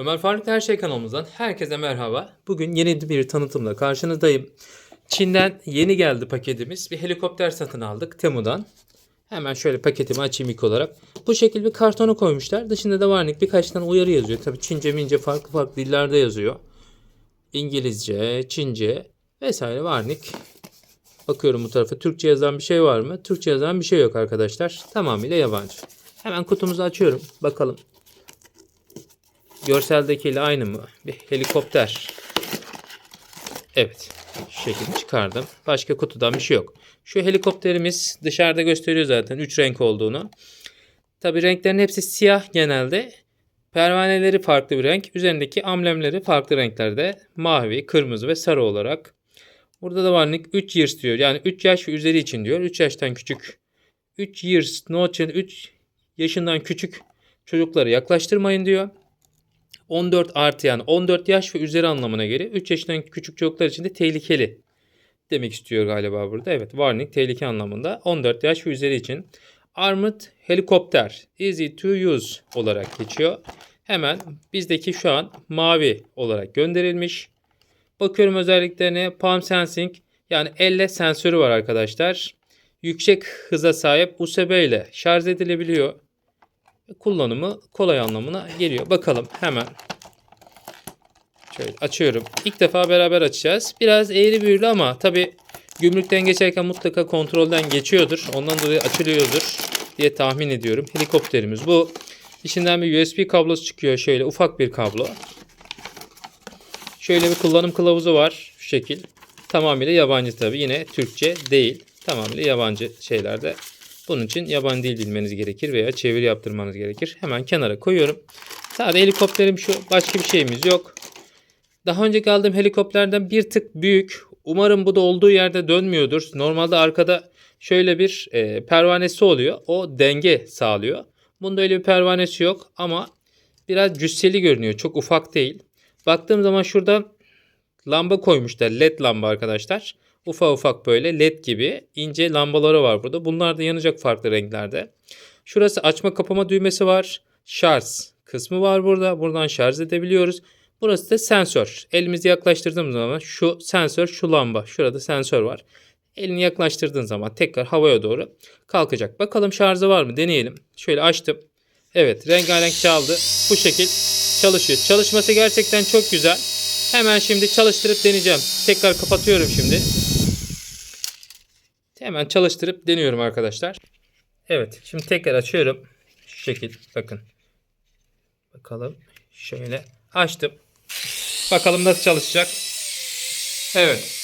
Ömer Faruk Her Şey kanalımızdan herkese merhaba. Bugün yeni bir tanıtımla karşınızdayım. Çin'den yeni geldi paketimiz. Bir helikopter satın aldık Temu'dan. Hemen şöyle paketimi açayım ilk olarak. Bu şekilde bir kartona koymuşlar. Dışında da varnik birkaç tane uyarı yazıyor. Tabii Çince mince farklı farklı dillerde yazıyor. İngilizce, Çince vesaire varnik. Bakıyorum bu tarafa. Türkçe yazan bir şey var mı? Türkçe yazan bir şey yok arkadaşlar. Tamamıyla yabancı. Hemen kutumuzu açıyorum. Bakalım. Görseldekiyle aynı mı? Bir helikopter. Evet. Şu şekilde çıkardım. Başka kutudan bir şey yok. Şu helikopterimiz dışarıda gösteriyor zaten 3 renk olduğunu. Tabi renklerin hepsi siyah genelde. Pervaneleri farklı bir renk. Üzerindeki amblemleri farklı renklerde. Mavi, kırmızı ve sarı olarak. Burada da varlık 3 years diyor. Yani 3 yaş ve üzeri için diyor. 3 yaştan küçük. 3 years, no children, 3 yaşından küçük çocukları yaklaştırmayın diyor. 14 artı yani 14 yaş ve üzeri anlamına geliyor. 3 yaşından küçük çocuklar için de tehlikeli demek istiyor galiba burada. Evet warning tehlike anlamında 14 yaş ve üzeri için. Armored helikopter easy to use olarak geçiyor. Hemen bizdeki şu an mavi olarak gönderilmiş. Bakıyorum özelliklerine palm sensing yani elle sensörü var arkadaşlar. Yüksek hıza sahip USB ile şarj edilebiliyor kullanımı kolay anlamına geliyor. Bakalım hemen. Şöyle açıyorum. İlk defa beraber açacağız. Biraz eğri büğrülü ama tabi gümrükten geçerken mutlaka kontrolden geçiyordur. Ondan dolayı açılıyordur diye tahmin ediyorum. Helikopterimiz bu. İçinden bir USB kablosu çıkıyor. Şöyle ufak bir kablo. Şöyle bir kullanım kılavuzu var. Şu şekil. Tamamıyla yabancı tabi. Yine Türkçe değil. Tamamıyla yabancı şeylerde bunun için yabancı dil bilmeniz gerekir veya çeviri yaptırmanız gerekir. Hemen kenara koyuyorum. Sadece helikopterim şu. Başka bir şeyimiz yok. Daha önce aldığım helikopterden bir tık büyük. Umarım bu da olduğu yerde dönmüyordur. Normalde arkada şöyle bir e, pervanesi oluyor. O denge sağlıyor. Bunda öyle bir pervanesi yok ama biraz cüsseli görünüyor. Çok ufak değil. Baktığım zaman şurada lamba koymuşlar. LED lamba arkadaşlar. Ufak ufak böyle led gibi ince lambaları var burada. Bunlar da yanacak farklı renklerde. Şurası açma kapama düğmesi var. Şarj kısmı var burada. Buradan şarj edebiliyoruz. Burası da sensör. Elimizi yaklaştırdığımız zaman şu sensör şu lamba. Şurada sensör var. Elini yaklaştırdığın zaman tekrar havaya doğru kalkacak. Bakalım şarjı var mı? Deneyelim. Şöyle açtım. Evet rengarenk çaldı. Bu şekil çalışıyor. Çalışması gerçekten çok güzel. Hemen şimdi çalıştırıp deneyeceğim. Tekrar kapatıyorum şimdi. Hemen çalıştırıp deniyorum arkadaşlar. Evet şimdi tekrar açıyorum. Şu şekil bakın. Bakalım şöyle açtım. Bakalım nasıl çalışacak. Evet.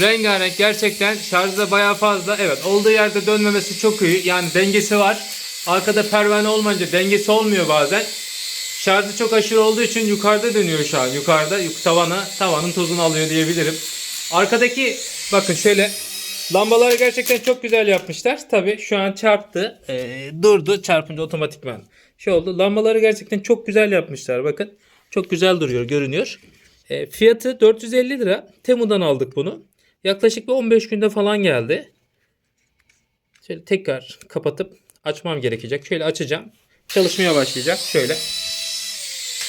Rengarenk gerçekten şarjı da bayağı fazla. Evet olduğu yerde dönmemesi çok iyi. Yani dengesi var. Arkada pervane olmayınca dengesi olmuyor bazen. Şarjı çok aşırı olduğu için yukarıda dönüyor şu an. Yukarıda yuk tavana, tavanın tozunu alıyor diyebilirim. Arkadaki bakın şöyle lambaları gerçekten çok güzel yapmışlar. Tabi şu an çarptı. Ee, durdu çarpınca otomatikman şey oldu. Lambaları gerçekten çok güzel yapmışlar. Bakın çok güzel duruyor görünüyor. E, fiyatı 450 lira. Temu'dan aldık bunu. Yaklaşık bir 15 günde falan geldi. Şöyle tekrar kapatıp açmam gerekecek. Şöyle açacağım. Çalışmaya başlayacak. Şöyle.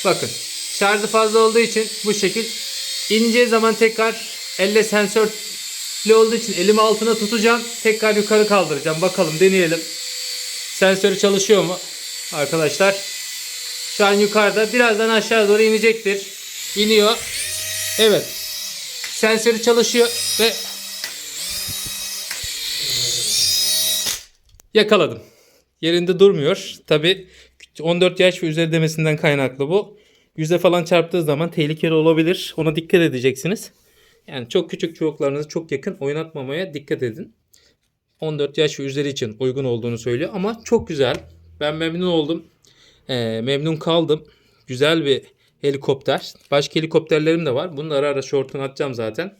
Bakın şarjı fazla olduğu için bu şekil ineceği zaman tekrar elle sensörlü olduğu için elimi altına tutacağım. Tekrar yukarı kaldıracağım. Bakalım deneyelim. Sensörü çalışıyor mu? Arkadaşlar şu an yukarıda. Birazdan aşağı doğru inecektir. İniyor. Evet. Sensörü çalışıyor ve yakaladım. Yerinde durmuyor. Tabi 14 yaş ve üzeri demesinden kaynaklı bu. Yüze falan çarptığı zaman tehlikeli olabilir. Ona dikkat edeceksiniz. Yani çok küçük çocuklarınızı çok yakın oynatmamaya dikkat edin. 14 yaş ve üzeri için uygun olduğunu söylüyor ama çok güzel. Ben memnun oldum. Ee, memnun kaldım. Güzel bir helikopter. Başka helikopterlerim de var. Bunları ara ara short'unu atacağım zaten.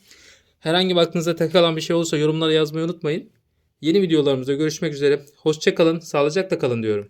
Herhangi bir aklınıza takılan bir şey olursa yorumlara yazmayı unutmayın. Yeni videolarımızda görüşmek üzere. Hoşçakalın, sağlıcakla kalın diyorum.